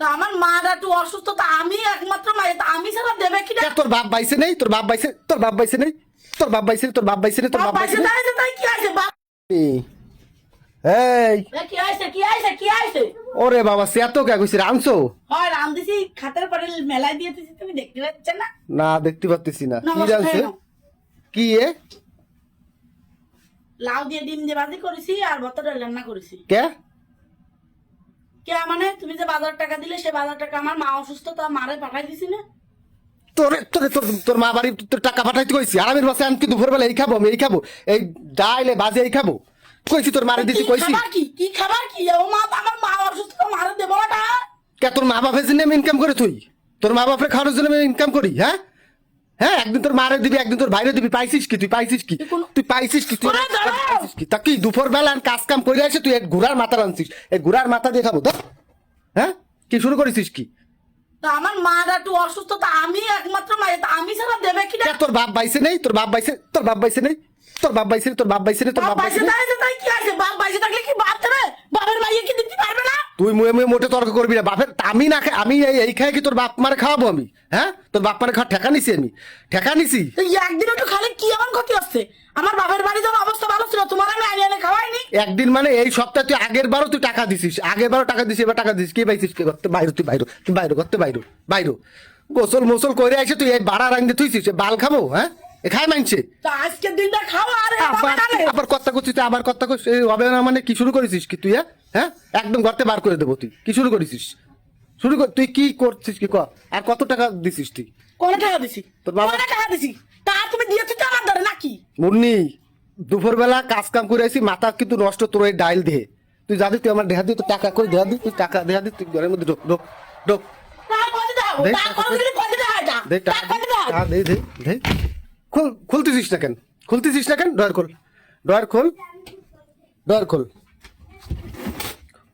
তা আমার মারা একটু অসুস্থ তা আমি একমাত্র মায়ের তা আমি ছাড়া দেবে কি কে তোর বাপ বাইছে নেই? তোর বাপ বাইছে তোর বাপ বাইছে নেই? তোর বাপ বাইছে তোর বাপ বাইছে তোর বাপ বাইছে তাই তাই কি আছে বাপ এই। এই, কি আছে কি আছে কি আছে ওরে বাবা সে এত কে হয় রাম দিছি খাতের পরে মেলায় দিয়ে দিছি তুমি দেখতে পাচ্ছ না? না দেখতে পাচ্ছি না। কি নমস্কার, কি এ? লাউ দিয়ে ডিম দিয়ে ভাজি করেছি আর ভর্তাটা রান্না করেছি। কে? কে মানে? তুমি যে বাজার টাকা দিলে সে বাজার টাকা আমার মা অসুস্থ তা মারে পাঠাই দিছি না। তোর তোর তোর তোর মা বাড়ি তোর টাকা পাঠাইতে কইছি। আর বাসে আমি কি দুপুরবেলা এই খাব আমি এই খাব এই ডাইলে বাজে এই খাব। কইছি তোর মারে দিছি কইছি। খাবার কি? কি খাবার কি? ও মা আমার মা অসুস্থ তো মারে দেবো না কে তোর মা বাপের জন্য আমি ইনকাম করে তুই? তোর মা বাপের খাওয়ানোর জন্য আমি ইনকাম করি হ্যাঁ? হ্যাঁ একদিন তোর মারে দিবি একদিন তোর বাইরে দিবি পাইছিস কি তুই? পাইছিস কি? তুই তুই পাইছিস কি? তুই তা কি দুপুর বেলা কাজ কাম করে আসে তুই এক ঘোড়ার মাথা রানছিস এই ঘোড়ার মাথা দিয়ে খাব তো হ্যাঁ? কি শুরু করেছিস কি? তা আমার মারা একটু অসুস্থ তা আমি একমাত্র তা আমি ছাড়া দেবে কি কে তোর বাপ বাইছে নেই? তোর বাপ বাইছে তোর বাপ বাইছে নেই? তোর বাপ বাইছে নেই, তোর বাপ বাইছে নেই? তোর বাপ বাইছে বাইসে নেই? তাই কি আছে? বাপ বাইসে থাকলে কি বাপ দেবে? বাপের মাইয়ে কি দিতে পারবে না? তুই মুয়ে মুয়ে মোটে তর্ক করবি না। বাপের আমি না খাই আমি এই এই খাই কি তোর বাপ মারে খাওয়াবো আমি? হ্যাঁ? তোর বাপ মারে খাওয়া ঠেকা নিছি আমি। ঠেকা নিছি? একদিন একটু খালি কি এমন ক্ষতি হচ্ছে? আমার বাপের বাড়ি যখন অবস্থা ভালো ছিল তোমার আমি আনি এনে খাওয়াইনি। একদিন মানে এই সপ্তাহে তুই আগের বারও তুই টাকা দিছিস আগের বারও টাকা দিছিস এবার টাকা দিছিস কি পাইছিস? কি করতে? বাইরে তুই বাইরে তুই বাইরে করতে বাইরে বাইরে। গোসল মোসল করে আসে তুই এই বাড়া রাঙতে তুইছিস বাল খাব হ্যাঁ? খাই মানছে আজকের দিনটা খাও আর আবার কথা করছিস তুই আবার কথা করছিস হবে না মানে কি শুরু করেছিস কি তুই হ্যাঁ? হ্যাঁ? একদম ঘরতে বার করে দেবো তুই কি শুরু করেছিস? শুরু কর তুই কি করছিস কি কর? আর কত টাকা দিছিস তুই? কোন টাকা দিছি? তোর বাবা- টাকা দিছি? তা তুমি দিয়েছ নাকি মুন্নি দুপুরবেলা কাজ কাম করে আসি মাথা কিন্তু নষ্ট তোর ওই ডাইল দিয়ে তুই যাবি তুই আমার দেহা দি তুই টাকা করে দেহা দি তুই টাকা দেহা দি তুই ঘরের মধ্যে ঢোক ঢোক ঢোক। খুল খুলতেছিস না কেন? খুলতেছিস না কেন? ডয়ার খোল। ডয়ার খোল। ডয়ার খোল।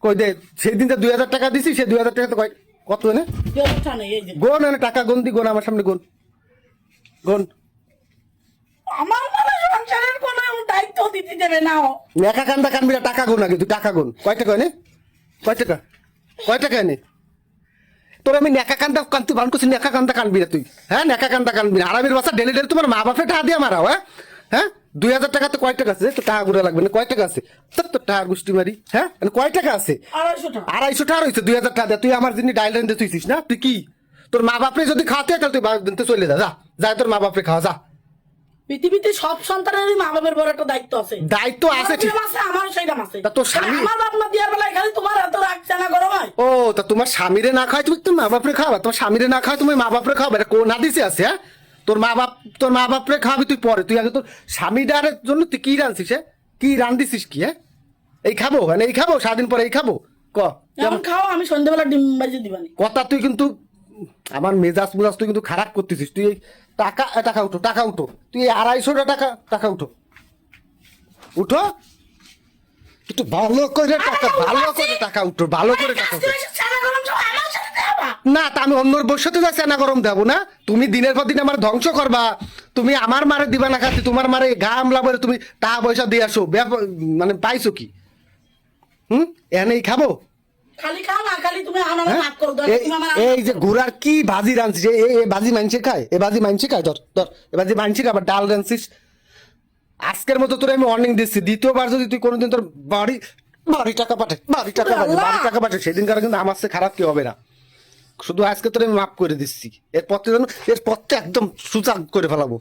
কই দে সেই দিন দুই হাজার টাকা দিছি সে দুই হাজার টাকা তো কত এনে? ব্যবস্থা নেই গোন এনে টাকা গোন দি গোন আমার সামনে গোন। গোন। আমার মানে সংসারের কোনো দায়িত্ব দিতে দেবে না ও। একা কান্দা কানবি না, টাকা গোন আগে তুই টাকা গোন কয় টাকা এনে? কয় টাকা? কয় টাকা এনে? তোর আমি নেকা কান্দা কান্তি বান করছি নেকা কান্দা কানবি না তুই। হ্যাঁ নেকা কান্দা কানবি না আরামের বাসা ডেলি ডেলি তোমার মা বাপে টাকা দিয়ে মারাও হ্যাঁ? হ্যাঁ? দুই হাজার টাকা তো কয় টাকা আছে? তো টাকা গুড়া লাগবে না। কয় টাকা আছে? তোর তো টাকা গুষ্টি মারি হ্যাঁ? মানে কয় টাকা আছে? আড়াইশো টাকা। রয়েছে দুই হাজার টাকা। তুই আমার জন্য ডাইল রেন্দে তুইছিস না? তুই কি? তোর মা বাপরে যদি খাওয়াতে তাহলে তুই চলে যা যা। যা তোর মা বাপরে খাওয়া যা। পৃথিবীতে সব সন্তানেরই মা বাবার বড় একটা দায়িত্ব আছে। দায়িত্ব আছে ঠিক। আমার আছে আমারও সেইটা আছে। তা তোর স্বামী- আমার বাপ মা দিয়ার বেলায় খালি তোমার এত রাখছে না গরম হয়। ও তা তোমার স্বামীরে না খায় তুমি তোর মা বাপরে খাওয়া তোমার স্বামীরে না খাওয়া তুমি মা বাপরে খাওয়াবে। এটা কোন হাদিসে আছে হ্যাঁ? তোর মা বাপ তোর মা বাপরে খাওয়াবি তুই পরে। তুই আগে তোর স্বামীটার জন্য তুই কি রাঁধছিস হ্যাঁ? কি রাঁধছিস কি হ্যাঁ? এই খাব মানে এই খাব সারাদিন পরে এই খাব। ক খাও আমি সন্ধ্যেবেলা ডিম বাজিয়ে দিবানি। কথা তুই কিন্তু আমার মেজাজ মেজাজ তুই কিন্তু খারাপ করতেছিস। তুই এই টাকা টাকা উঠো টাকা উঠো। তুই এই আড়াইশোটা টাকা টাকা উঠো। উঠো। একটু ভালো করে টাকা ভালো করে টাকা উঠো ভালো করে টাকা উঠো। না তা আমি অন্যর বসতে যাচ্ছি না গরম দেবো না। তুমি দিনের পর দিন আমার ধ্বংস করবা। তুমি আমার মারে দিবা না খাতে তোমার মারে ঘাম লাভরে তুমি টাকা পয়সা দিয়ে আসো। মানে পাইছো কি? হুম? এনেই খাব? হ্যাঁ? এই- যে ঘোড়ার কি ভাজি রাঁধছিস? ভাজি মানছে খায় এ ভাজি মানছে খায় ধর ধর এ ভাজি মানছে আবার ডাল রাঁধছিস। আজকের মতো তোর আমি ওয়ার্নিং দিচ্ছি দ্বিতীয়বার যদি তুই কোনোদিন তোর বাড়ি বাড়ি টাকা পাঠে বাড়ি টাকা পাঠে! বাড়ি টাকা পাঠে সেদিনকার কিন্তু আমার সে খারাপ কি হবে না। শুধু আজকে তোর আমি মাফ করে দিচ্ছি। এর পথে যেন এর পথটা একদম সুচাক করে ফেলাবো।